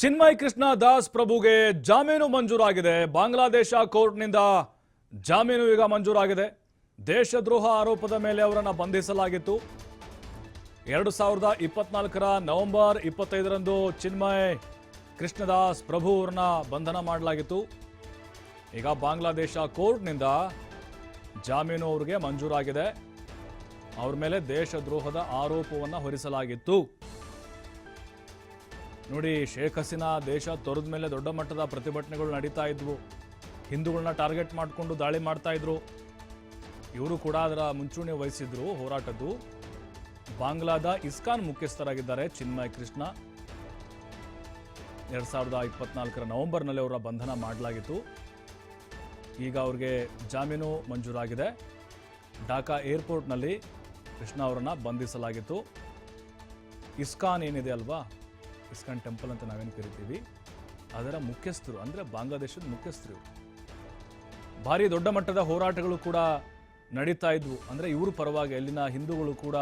ಚಿನ್ಮಯ್ ಕೃಷ್ಣ ದಾಸ್ ಪ್ರಭುಗೆ ಜಾಮೀನು ಮಂಜೂರಾಗಿದೆ. ಬಾಂಗ್ಲಾದೇಶ ಕೋರ್ಟ್ನಿಂದ ಜಾಮೀನು ಈಗ ಮಂಜೂರಾಗಿದೆ. ದೇಶದ್ರೋಹ ಆರೋಪದ ಮೇಲೆ ಅವರನ್ನು ಬಂಧಿಸಲಾಗಿತ್ತು. ಎರಡು ಸಾವಿರದ ಇಪ್ಪತ್ನಾಲ್ಕರ ನವೆಂಬರ್ ಇಪ್ಪತ್ತೈದರಂದು ಚಿನ್ಮಯ್ ಕೃಷ್ಣದಾಸ್ ಪ್ರಭು ಅವರನ್ನ ಬಂಧನ ಮಾಡಲಾಗಿತ್ತು. ಈಗ ಬಾಂಗ್ಲಾದೇಶ ಕೋರ್ಟ್ನಿಂದ ಜಾಮೀನು ಅವರಿಗೆ ಮಂಜೂರಾಗಿದೆ. ಅವ್ರ ಮೇಲೆ ದೇಶದ್ರೋಹದ ಆರೋಪವನ್ನು ಹೊರಿಸಲಾಗಿತ್ತು. ನೋಡಿ, ಶೇಖ್ ಹಸೀನಾ ದೇಶ ತೊರೆದ ಮೇಲೆ ದೊಡ್ಡ ಮಟ್ಟದ ಪ್ರತಿಭಟನೆಗಳು ನಡೀತಾ ಇದ್ವು. ಹಿಂದೂಗಳನ್ನ ಟಾರ್ಗೆಟ್ ಮಾಡಿಕೊಂಡು ದಾಳಿ ಮಾಡ್ತಾ ಇದ್ರು. ಇವರು ಕೂಡ ಅದರ ಮುಂಚೂಣಿ ವಹಿಸಿದ್ರು ಹೋರಾಟದ್ದು. ಬಾಂಗ್ಲಾದ ಇಸ್ಕಾನ್ ಮುಖ್ಯಸ್ಥರಾಗಿದ್ದಾರೆ ಚಿನ್ಮಯ್ ಕೃಷ್ಣ. ಎರಡ್ ಸಾವಿರದ ಇಪ್ಪತ್ನಾಲ್ಕರ ನವೆಂಬರ್ನಲ್ಲಿ ಅವರ ಬಂಧನ ಮಾಡಲಾಗಿತ್ತು. ಈಗ ಅವ್ರಿಗೆ ಜಾಮೀನು ಮಂಜೂರಾಗಿದೆ. ಢಾಕಾ ಏರ್ಪೋರ್ಟ್ನಲ್ಲಿ ಕೃಷ್ಣ ಅವರನ್ನು ಬಂಧಿಸಲಾಗಿತ್ತು. ಇಸ್ಕಾನ್ ಏನಿದೆ ಅಲ್ವಾ? ಇಸ್ಕಾನ್ ಟೆಂಪಲ್ ಅಂತ ನಾವೇನು ಕರಿತೀವಿ? ಅದರ ಮುಖ್ಯಸ್ಥರು, ಅಂದರೆ ಬಾಂಗ್ಲಾದೇಶದ ಮುಖ್ಯಸ್ಥರು. ಭಾರಿ ದೊಡ್ಡ ಮಟ್ಟದ ಹೋರಾಟಗಳು ಕೂಡ ನಡೀತಾ ಇದ್ವು. ಅಂದರೆ ಇವರು ಪರವಾಗಿ ಅಲ್ಲಿನ ಹಿಂದೂಗಳು ಕೂಡ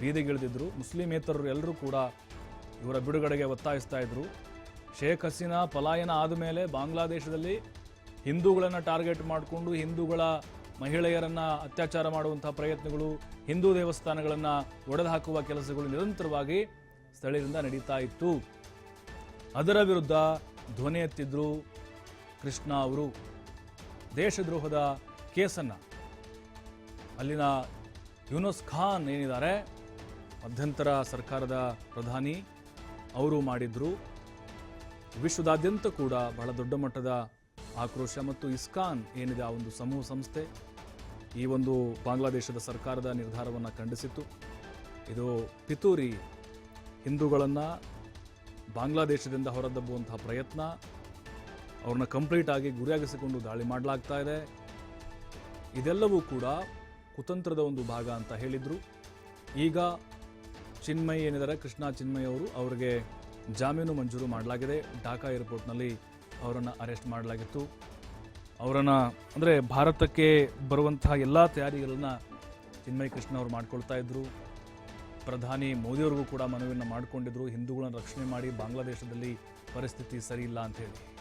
ಬೀದಿಗಿಳಿದಿದ್ರು. ಮುಸ್ಲಿಮೇತರರು ಎಲ್ಲರೂ ಕೂಡ ಇವರ ಬಿಡುಗಡೆಗೆ ಒತ್ತಾಯಿಸ್ತಾ ಇದ್ರು. ಶೇಖ್ ಹಸೀನಾ ಪಲಾಯನ ಆದಮೇಲೆ ಬಾಂಗ್ಲಾದೇಶದಲ್ಲಿ ಹಿಂದೂಗಳನ್ನು ಟಾರ್ಗೆಟ್ ಮಾಡಿಕೊಂಡು ಹಿಂದೂಗಳ ಮಹಿಳೆಯರನ್ನ ಅತ್ಯಾಚಾರ ಮಾಡುವಂತಹ ಪ್ರಯತ್ನಗಳು, ಹಿಂದೂ ದೇವಸ್ಥಾನಗಳನ್ನು ಒಡೆದು ಹಾಕುವ ಕೆಲಸಗಳು ನಿರಂತರವಾಗಿ ಸ್ಥಳೀಯರಿಂದ ನಡೀತಾ ಇತ್ತು. ಅದರ ವಿರುದ್ಧ ಧ್ವನಿ ಎತ್ತಿದ್ರು ಕೃಷ್ಣ ಅವರು. ದೇಶದ್ರೋಹದ ಕೇಸನ್ನು. ಅಲ್ಲಿನ ಯೂನುಸ್ ಖಾನ್ ಏನಿದ್ದಾರೆ? ಮಧ್ಯಂತರ ಸರ್ಕಾರದ ಪ್ರಧಾನಿ ಅವರು ಮಾಡಿದ್ರು. ವಿಶ್ವದಾದ್ಯಂತ ಕೂಡ ಬಹಳ ದೊಡ್ಡ ಮಟ್ಟದ ಆಕ್ರೋಶ ಮತ್ತು ಇಸ್ಕಾನ್ ಏನಿದೆ ಆ ಒಂದು ಸಮೂಹ ಸಂಸ್ಥೆ. ಈ ಒಂದು ಬಾಂಗ್ಲಾದೇಶದ ಸರ್ಕಾರದ ನಿರ್ಧಾರವನ್ನು ಖಂಡಿಸಿತ್ತು. ಇದು ಪಿತೂರಿ ಹಿಂದೂಗಳನ್ನು ಬಾಂಗ್ಲಾದೇಶದಿಂದ ಹೊರದಬ್ಬುವಂತಹ ಪ್ರಯತ್ನ ಅವ್ರನ್ನ ಕಂಪ್ಲೀಟ್ ಆಗಿ ಗುರಿಯಾಗಿಸಿಕೊಂಡು ದಾಳಿ ಮಾಡಲಾಗ್ತಾ ಇದೆ. ಇದೆಲ್ಲವೂ ಕೂಡ ಕುತಂತ್ರದ ಒಂದು ಭಾಗ ಅಂತ ಹೇಳಿದ್ರು. ಈಗ ಚಿನ್ಮಯ್ ಏನಿದ್ದಾರೆ, ಕೃಷ್ಣ ಚಿನ್ಮಯ್ ಅವರು ಅವರಿಗೆ ಜಾಮೀನು ಮಂಜೂರು ಮಾಡಲಾಗಿದೆ. ಢಾಕಾ ಏರ್ಪೋರ್ಟ್ನಲ್ಲಿ ಅವರನ್ನು ಅರೆಸ್ಟ್ ಮಾಡಲಾಗಿತ್ತು. ಅವರನ್ನು ಅಂದರೆ ಭಾರತಕ್ಕೆ ಬರುವಂತಹ ಎಲ್ಲ ತಯಾರಿಗಳನ್ನು ಚಿನ್ಮಯ್ ಕೃಷ್ಣ ಅವರು ಮಾಡ್ಕೊಳ್ತಾ ಇದ್ರು. ಪ್ರಧಾನಿ ಮೋದಿಯವ್ರಿಗೂ ಕೂಡ ಮನವಿಯನ್ನು ಮಾಡಿಕೊಂಡಿದ್ರು. ಹಿಂದೂಗಳನ್ನು ರಕ್ಷಣೆ ಮಾಡಿ ಬಾಂಗ್ಲಾದೇಶದಲ್ಲಿ ಪರಿಸ್ಥಿತಿ ಸರಿ ಇಲ್ಲ ಅಂತ ಹೇಳಿ.